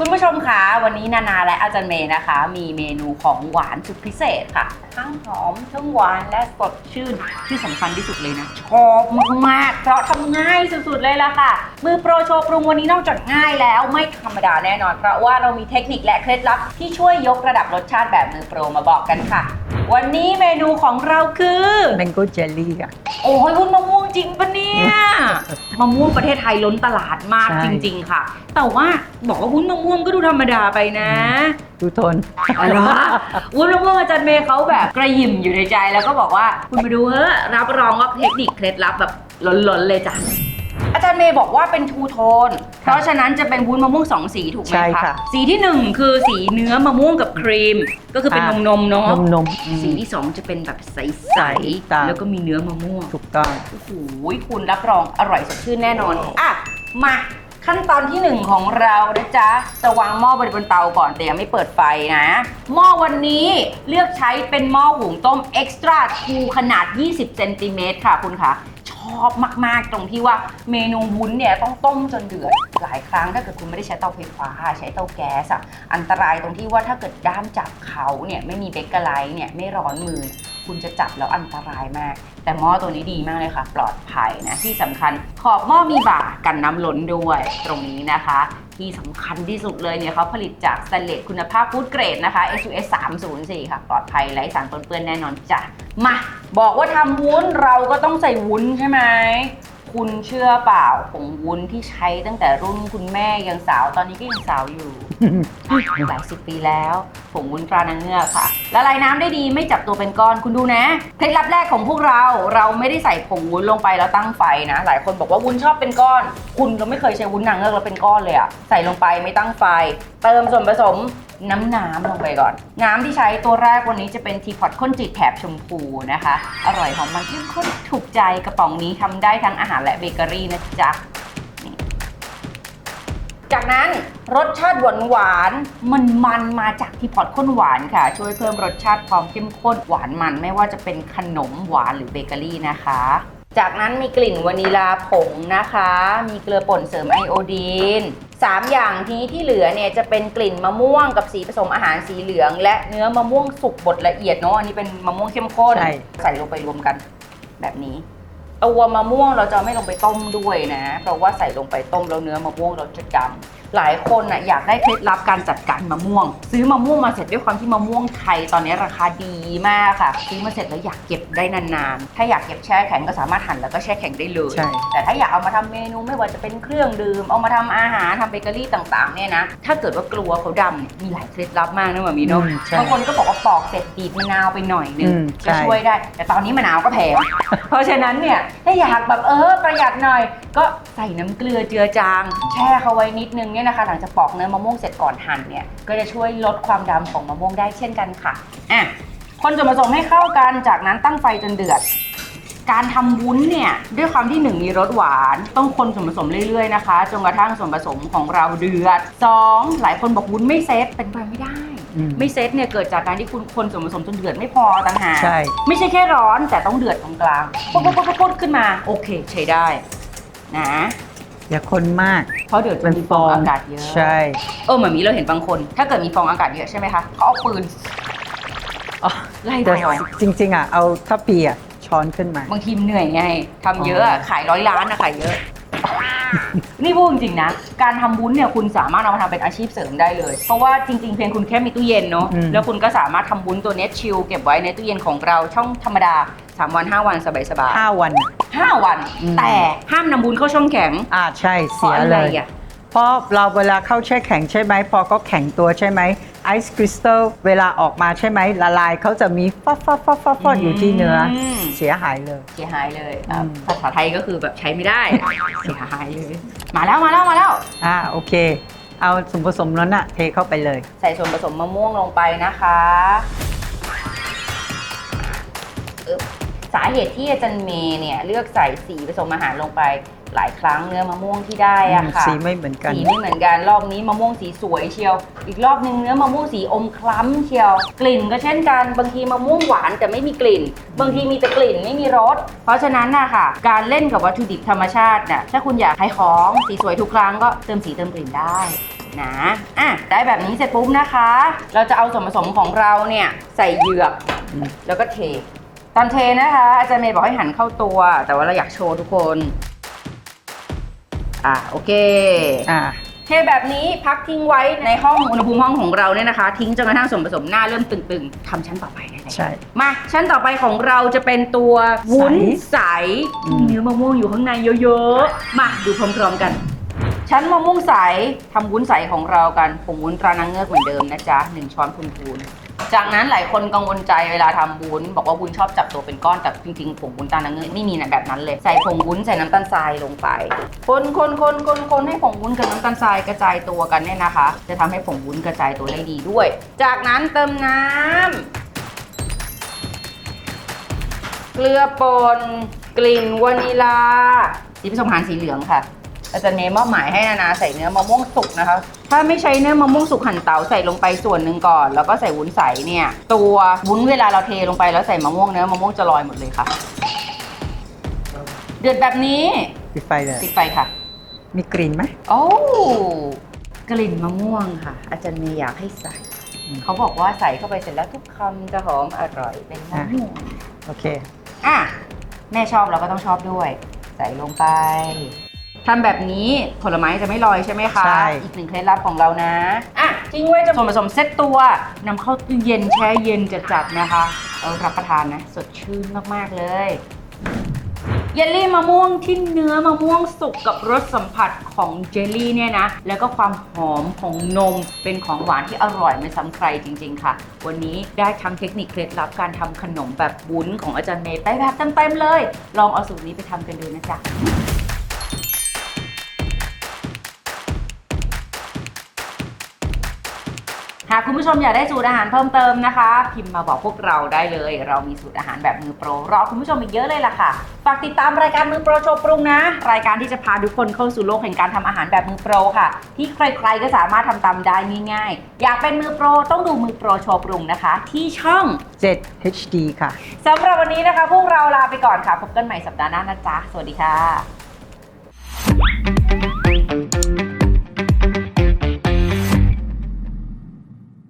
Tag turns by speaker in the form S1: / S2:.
S1: คุณผู้ชมคะวันนี้นานาและอาจารย์เมย์นะคะ มีเมนูของหวานสุดพิเศษค่ะ ทั้งหอมทั้งหวานและสดชื่นที่สำคัญที่สุดเลยนะชอบมากๆเพราะทำง่ายสุดๆเลยล่ะค่ะ มือโปรโชว์ปรุงวันนี้นอกจากง่ายแล้วไม่ธรรมดาแน่นอน เพราะว่าเรามีเทคนิคและเคล็ดลับที่ช่วยยกระดับรสชาติแบบมือโปรมาบอกกันค่ะ วันนี้เมนูของเราคือ
S2: แมงโก้เจลลี่อะ
S1: โอ้ยวุ้นมะม่วง จริงปะเนี่ย มะม่วงประเทศไทยล้นตลาดมาก
S2: ใช่
S1: จริง ๆ ค่ะ แต่ว่าบอกว่าวุ้นมะม่วงก็ดูธรรมดาไปนะ
S2: ดูทน
S1: อะไรวะวุ้นมะม่วงอาจารย์เมย์เขาแบบกระหยิ่มอยู่ในใจแล้วก็บอกว่า คุณมาดูเถอะรับรองว่าเทคนิคเคล็ดลับแบบล้นๆเลยจ้ะอาจารย์ เมย์บอกว่าเป็นทูโทน เพราะฉะนั้นจะเป็นวุ้นมะม่วงสองสีถูกไหม
S2: ใช่
S1: คะ
S2: ค่ะ
S1: สีที่หนึ่งคือสีเนื้อมะม่วงกับครีม ก็คือเป็นน
S2: อะ
S1: มนมๆเนาะ
S2: นมนมอืม
S1: สีที่สองจะเป็นแบบใส
S2: ใสตาม
S1: ๆแล้วก็มีเนื้อมะม่วง
S2: ถูกต้อง
S1: โอ้โหคุณรับรองอร่อยสดชื่นแน่นอน อะ มา ขั้นตอนที่หนึ่งของเรานะจ๊ะ จะวางหม้อบนบนเตาก่อนแต่ยังไม่เปิดไฟนะ หม้อวันนี้เลือกใช้เป็นหม้อหุงต้มเอ็กซ์ตร้าทูขนาด 20เซนติเมตรค่ะคุณคะชอบมาก ๆ ตรงที่ว่าเมนูวุ้นเนี่ยต้องต้มจนเดือด หลายครั้งถ้าเกิดคุณไม่ได้ใช้เตาไฟฟ้า ใช้เตาแก๊สอะอันตรายตรงที่ว่าถ้าเกิดด้ามจับเขาเนี่ยไม่มีเบเกอร์ไลท์เนี่ยไม่ร้อนมือ คุณจะจับแล้วอันตรายมาก แต่หม้อตัวนี้ดีมากเลยค่ะ ปลอดภัยนะที่สำคัญขอบหม้อมีบ่ากันน้ำล้นด้วยตรงนี้นะคะ ที่สำคัญที่สุดเลยเนี่ยเขาผลิตจากสแตนเลสคุณภาพฟู้ดเกรดนะคะ SUS 304 ค่ะ ปลอดภัยไร้สารปนเปื้อนแน่นอนจ้ะมาบอกว่าทำวุ้นเราก็ต้องใส่วุ้นใช่ไหมคุณเชื่อเปล่าผงวุ้นที่ใช้ตั้งแต่รุ่นคุณแม่ยังสาวตอนนี้ก็ยังสาวอยู่ หลายสิบปีแล้วผงวุ้นปลานางเงือกค่ะละลายน้ำได้ดีไม่จับตัวเป็นก้อนคุณดูนะเคล็ดลับแรกของพวกเราเราไม่ได้ใส่ผงวุ้นลงไปแล้วตั้งไฟนะ หลายคนบอกว่าวุ้นชอบเป็นก้อน คุณก็ไม่เคยใช้วุ้นนางเงือกแล้วเป็นก้อนเลยอะใส่ลงไปไม่ตั้งไฟ เติมส่วนผสมน้ำน้ำลงไปก่อน น้ำที่ใช้ตัวแรกวันนี้จะเป็นทีพอตข้นจืดแถบชมพูนะคะ อร่อยหอมมันเข้มข้นถูกใจกระป๋องนี้ทำได้ทั้งอาหารและเบเกอรี่นะจ๊ะ จากนั้นรสชาติหวานหวานๆมันมันๆมาจากที่พอตข้นหวานค่ะ ช่วยเพิ่มรสชาติความเข้มข้นหวานมัน ไม่ว่าจะเป็นขนมหวานหรือเบเกอรี่นะคะ จากนั้นมีกลิ่นวานิลาผงนะคะ มีเกลือป่นเสริมไอโอดีนสามอย่างทีนี้ที่เหลือเนี่ยจะเป็นกลิ่นมะม่วงกับสีผสมอาหารสีเหลือง และเนื้อมะม่วงสุกบดละเอียดเนาะอันนี้เป็นมะม่วงเข้มข้น
S2: ใช่
S1: ใส่ลงไปรวมกันแบบนี้ ตัวมะม่วงเราจะไม่ลงไปต้มด้วยนะ เพราะว่าใส่ลงไปต้มแล้วเนื้อมะม่วงเราจะดำ หลายคนน่ะอยากได้เคล็ดลับการจัดการมะม่วง ซื้อมะม่วงมาเสร็จด้วยความที่มะม่วงไทยตอนนี้ราคาดีมากค่ะ ซื้อมาเสร็จแล้วอยากเก็บได้นานๆ ถ้าอยากเก็บแช่แข็งก็สามารถหั่นแล้วก็แช่แข็งได้เลย
S2: ใช่
S1: แต่ถ้าอยากเอามาทำเมนูไม่ว่าจะเป็นเครื่องดื่ม เอามาทำอาหารทำเบเกอรี่ต่างๆเนี่ยนะ ถ้าเกิดว่ากลัวเขาดำเนี่ยมีหลายเคล็ดลับมากนะหมามีเนาะ
S2: อืมใช่
S1: บางคนก็บอกว่าปอกเสร็จบีบมะนาวไปหน่อยนึง
S2: อืม
S1: จะ
S2: ใช่
S1: ช่วยได้ แต่ตอนนี้มะนาวก็แพง เพราะฉะนั้นเนี่ยถ้าอยากแบบเออประหยัดหน่อย ก็ใส่น้ำเกลือเจือจาง แช่เขาไว้นิดนึงเนี่ยนะคะหลังจากปอกเนื้อมะม่วงเสร็จก่อนหั่นเนี่ยก็จะช่วยลดความดำของมะม่วงได้เช่นกันค่ะอะคนส่วนผสมให้เข้ากันจากนั้นตั้งไฟจนเดือด การทำวุ้นเนี่ยด้วยความที่หนึ่งมีรสหวาน ต้องคนส่วนผสมเรื่อยๆนะคะจนกระทั่งส่วนผสมของเราเดือดสองหลายคนบอกวุ้นไม่เซตเป็นไปไม่ได้
S2: อืม
S1: ไม่เซตเนี่ยเกิดจากการที่คุณคนส่วนผสมจนเดือดไม่พอต่างหาก
S2: ใช่
S1: ไม่ใช่แค่ร้อนแต่ต้องเดือดตรงกลางปุ๊บปุ๊บปุ๊บปุ๊บขึ้นมาโอเคใช้ได้นะ
S2: อย่าคนมาก
S1: เพราะเดือดจ
S2: เป็นน
S1: มี
S2: ฟ
S1: ฟอ
S2: องง
S1: อากาศเยอะ
S2: ใช่
S1: เออเหมือนมีเราเห็นบางคน ถ้าเกิดมีฟองอากาศเยอะใช่ไหมคะเขาเอาปืน
S2: อ๋อ
S1: ไล่
S2: แต่
S1: ฟอง
S2: จริง ๆอะเอาทัพปีอะช้อนขึ้นมา
S1: บางทีมนเหนื่อยไงทำเยอะอะ
S2: อ๋อ
S1: ขายร้อยล้านนะขายเยอะ นี่พูดจริงๆนะ การทำวุ้นเนี่ยคุณสามารถเอามาทำเป็นอาชีพเสริมได้เลย เพราะว่าจริง ๆ เพียงคุณแค่มีตู้เย็นเนาะ
S2: อืม
S1: แล้วคุณก็สามารถทำวุ้นตัวเนี้ยชิลเก็บไว้ในตู้เย็นของเราช่องธรรมดา 3 วัน 5 วันสบาย
S2: ห้าวันอะ
S1: ๆ5วัน
S2: อืม
S1: แต่ห้ามนำวุ้นเข้าช่องแข็ง
S2: อ่าใช่
S1: เพ
S2: เสี
S1: ราะ
S2: ย
S1: อะไร
S2: เลย
S1: อะ
S2: เพราะเราเวลาเข้าแช่แข็งใช่ไหมพอเขาแข็งตัวใช่ไหมไอซ์คริสตัลเวลาออกมาใช่ไหมละลายเขาจะมีฟอดฟอดฟอดฟอดฟอดอยู่ที่เนื้ออ
S1: ม
S2: เสียหายเลย
S1: เสียหายเลยอะ
S2: อืม
S1: ภาษาไทยก็คือแบบใช้ไม่ได้เสียหายเลย มาแล้วมาแล้วมาแล้ว
S2: อ่าโอเค เอาส่วนผสมนั้นอะเทเข้าไปเลย
S1: ใส่ส่วนผสมมะม่วงลงไปนะคะอึ๊บ สาเหตุที่อาจารย์เมย์เนี่ยเลือกใส่สีผสมอาหารลงไปหลายครั้งเนื้อมะม่วงที่ได้อะค่ะ
S2: สีไม่เหมือนกัน
S1: สีไม่เหมือนกันรอบนี้มะม่วงสีสวยเชียว อีกรอบนึงเนื้อมะม่วงสีอมคล้ำเชียว กลิ่นก็เช่นกันบางทีมะม่วงหวานแต่ไม่มีกลิ่น บางทีมีแต่กลิ่นไม่มีรสเพราะฉะนั้นนะค่ะ การเล่นกับวัตถุดิบธรรมชาติน่ะถ้าคุณอยากให้ของสีสวยทุกครั้งก็เติมสีเติมกลิ่นได้นะอะได้แบบนี้เสร็จปุ๊บนะคะ เราจะเอาส่วนผสมของเราเนี่ยใส่เหยือก
S2: อืม
S1: แล้วก็เท ตอนเทนะคะอาจารย์เมย์บอกให้หันเข้าตัว แต่ว่าเราอยากโชว์ทุกคน อะโอเค
S2: อ่า
S1: เทแบบนี้พักทิ้งไว้ในห้องอุณหภูมิห้องของเราเนี่ยนะคะ ทิ้งจนกระทั่งส่วนผสมหน้าเริ่มตึงๆทำชั้นต่อไปได้เลย
S2: ใช่
S1: มาชั้นต่อไปของเราจะเป็นตัววุ้นใส
S2: อืม
S1: เนื้อมะม่วงอยู่ข้างในเยอะๆ มาดูพร้อมๆกัน ชั้นมะม่วงใสทำวุ้นใสของเรากันผงวุ้นตรานางเงือกเหมือนเดิมนะจ๊ะหนึ่งช้อนพูนๆ จากนั้นหลายคนกังวลใจเวลาทำวุ้น บอกว่าวุ้นชอบจับตัวเป็นก้อนแต่จริงๆผงวุ้นตรานางเงือกไม่มีนะแบบนั้นเลย ใส่ผงวุ้นใส่น้ำตาลทรายลงไป คนคนคนคนคนให้ผงวุ้นกับน้ำตาลทรายกระจายตัวกันเนี่ยนะคะ จะทำให้ผงวุ้นกระจายตัวได้ดีด้วย จากนั้นเติมน้ำเกลือป่นกลิ่นวานิลาสีผสมอาหารสีเหลืองค่ะ อาจารย์เมย์มอบหมายให้นานาใส่เนื้อมะม่วงสุกนะคะ ถ้าไม่ใช้เนื้อมะม่วงสุกหั่นเตาใส่ลงไปส่วนหนึ่งก่อน แล้วก็ใส่วุ้นใสเนี่ย ตัววุ้นเวลาเราเทลงไปแล้วใส่มะม่วงเนื้อมะม่วงจะลอยหมดเลยค่ะ เดือดแบบนี้
S2: ปิดไฟเลย
S1: ปิดไฟค่ะ
S2: มีกลิ่นไหม
S1: โอ้กลิ่นมะม่วงค่ะ อาจารย์เมย์อยากให้ใส่
S2: อืม
S1: เขาบอกว่าใส่เข้าไปเสร็จแล้วทุกคำจะหอมอร่อยเป็นมะม่วง
S2: โอเค
S1: อะแม่ชอบเราก็ต้องชอบด้วย ใส่ลงไป ทำแบบนี้ผลไม้จะไม่ลอยใช่ไหมคะ
S2: ใช่
S1: อีกหนึ่งเคล็ดลับของเรานะ อะทิ้งไว้จนส่วนผสมเซ็ตตัวนำเข้าตู้เย็นแช่เย็นจัดๆนะคะเรารับประทานนะ สดชื่นมากๆเลย เยลลี่มะม่วงที่เนื้อมะม่วงสุกกับรสสัมผัสของเจลลี่เนี่ยนะ แล้วก็ความหอมของนมเป็นของหวานที่อร่อยไม่ซ้ำใครจริง ๆ ค่ะ วันนี้ได้ทั้งเทคนิคเคล็ดลับการทำขนมแบบวุ้นของอาจารย์เมย์ไปแบบเต็มๆเลย ลองเอาสูตรนี้ไปทำกันดูนะจ๊ะ หากคุณผู้ชมอยากได้สูตรอาหารเพิ่มเติมนะคะ พิมพ์มาบอกพวกเราได้เลย เรามีสูตรอาหารแบบมือโปรรอคุณผู้ชมอีกเยอะเลยล่ะค่ะ ฝากติดตามรายการมือโปรโชว์ปรุงนะ รายการที่จะพาทุกคนเข้าสู่โลกแห่งการทำอาหารแบบมือโปรค่ะ ที่ใครๆก็สามารถทำตามได้ง่ายๆ อยากเป็นมือโปรต้องดูมือโปรโชว์ปรุงนะคะ ที่ช่อง
S2: 7 HD ค่ะ
S1: สำหรับวันนี้นะคะ พวกเราลาไปก่อนค่ะพบกันใหม่สัปดาห์หน้านะจ๊ะสวัสดีค่ะ